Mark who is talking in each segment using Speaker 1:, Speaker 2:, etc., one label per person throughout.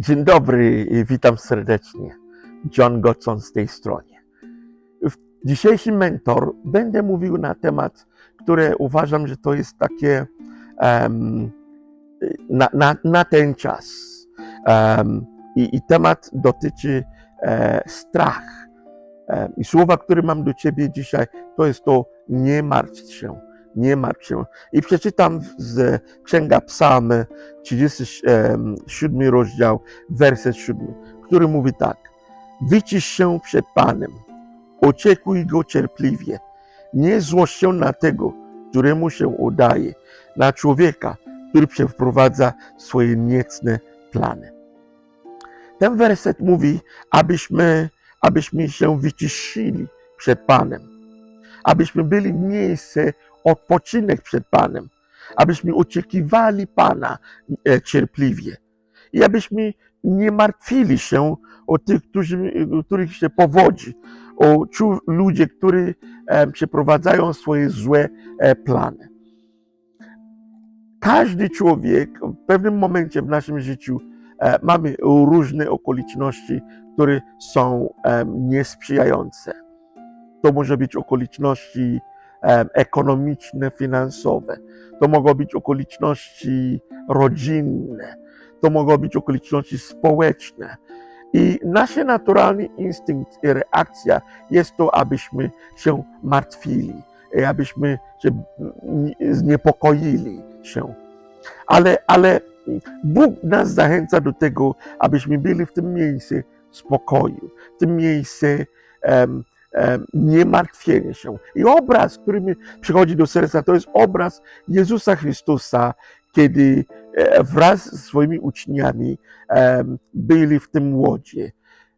Speaker 1: Dzień dobry witam serdecznie. John Godson z tej strony. W dzisiejszy mentor będę mówił na temat, który uważam, że to jest takie em, na, na, na ten czas. Em, i, I temat dotyczy e, strach. Em, I słowa, które mam do Ciebie dzisiaj, to jest to nie martw się. Nie martw się. I przeczytam z Księga Psalmy, 37 rozdział, werset 7, który mówi tak. Wycisz się przed Panem, oczekuj Go cierpliwie. Nie złość się na tego, któremu się udaje, na człowieka, który przeprowadza swoje niecne plany. Ten werset mówi, abyśmy, abyśmy się wyciszyli przed Panem, abyśmy byli miejsce odpoczynek przed Panem, abyśmy oczekiwali Pana e, cierpliwie i abyśmy nie martwili się o tych, którzy, których się powodzi, o ludzie, którzy e, przeprowadzają swoje złe e, plany. Każdy człowiek w pewnym momencie w naszym życiu mamy różne okoliczności, które są niesprzyjające. To może być okoliczności ekonomiczne, finansowe. To mogą być okoliczności rodzinne. To mogą być okoliczności społeczne. I nasz naturalny instynkt i reakcja jest to, abyśmy się martwili, i abyśmy się zniepokoili się. Ale, ale Bóg nas zachęca do tego, abyśmy byli w tym miejscu spokoju, w tym miejscu em, nie martwienia się. I obraz, który mi przychodzi do serca, to jest obraz Jezusa Chrystusa, kiedy e, wraz z swoimi uczniami byli w tym łodzie.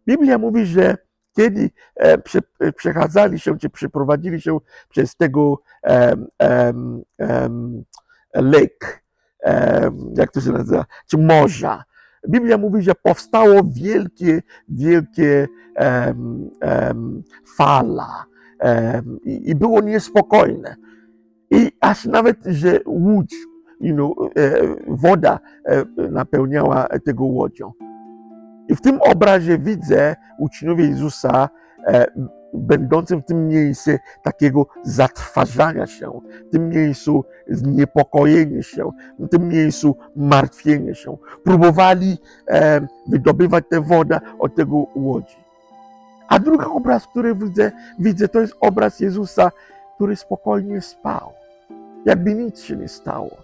Speaker 1: Biblia mówi, że kiedy e, prze, e, przechadzali się, czy przeprowadzili się przez tego em, em, em, lake, em, jak to się nazywa, czy morza, Biblia mówi, że powstało wielkie, wielkie em, em, fala em, i, i było niespokojne. I aż nawet, że łódź, you know, e, woda e, napełniała tego łodzią. I w tym obrazie widzę uczniowie Jezusa będącym w tym miejscu takiego zatrważania się, w tym miejscu zniepokojenia się, w tym miejscu martwienia się. Próbowali e, wydobywać tę wodę od tego łodzi. A drugi obraz, który widzę, widzę, to jest obraz Jezusa, który spokojnie spał, jakby nic się nie stało.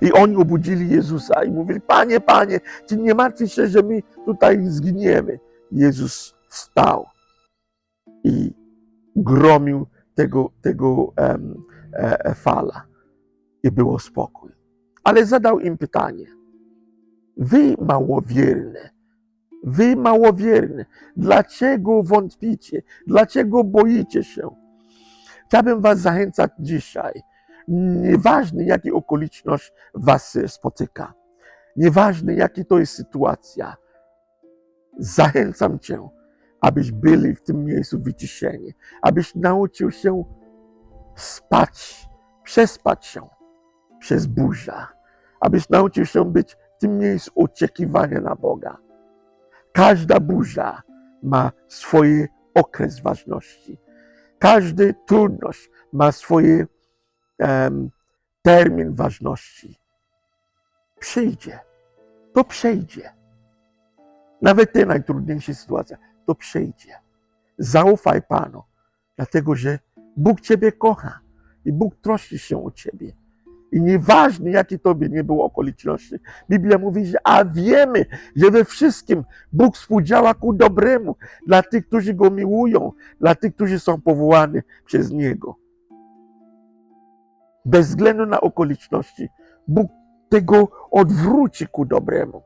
Speaker 1: I oni obudzili Jezusa i mówili, Panie, Panie, czy nie martwisz się, że my tutaj zginiemy? Jezus wstał i gromił tego, tego em, e, e, fala i było spokój. Ale zadał im pytanie. Wy małowierne, wy małowierne, dlaczego wątpicie? Dlaczego boicie się? Chciałbym was zachęcać dzisiaj. Nieważne, jakie okoliczność was spotyka, nieważne, jaka to jest sytuacja, zachęcam cię, abyś byli w tym miejscu wyciszeni, abyś nauczył się spać, przespać się przez burzę, abyś nauczył się być w tym miejscu oczekiwania na Boga. Każda burza ma swój okres ważności. Każda trudność ma swój em, termin ważności. Przyjdzie, to przejdzie. Nawet te najtrudniejsze sytuacje, to przejdzie. Zaufaj Panu, dlatego że Bóg Ciebie kocha i Bóg troszczy się o Ciebie. I nieważne, jakie Tobie nie było okoliczności, Biblia mówi, że a wiemy, że we wszystkim Bóg współdziała ku dobremu dla tych, którzy Go miłują, dla tych, którzy są powołani przez Niego. Bez względu na okoliczności, Bóg tego odwróci ku dobremu.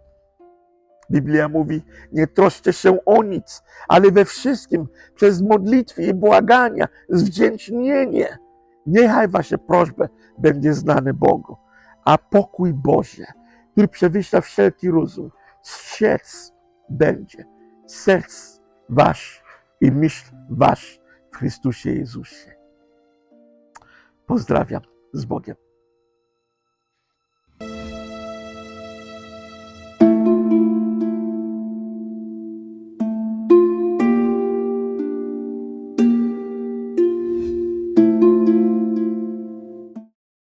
Speaker 1: Biblia mówi, nie troszcie się o nic, ale we wszystkim przez modlitwy i błagania, wdzięcznienie. Niechaj wasze prośby będzie znane Bogu, a pokój Boży, który przewyższa wszelki rozum, strzec będzie serc wasz i myśl wasz w Chrystusie Jezusie. Pozdrawiam z Bogiem.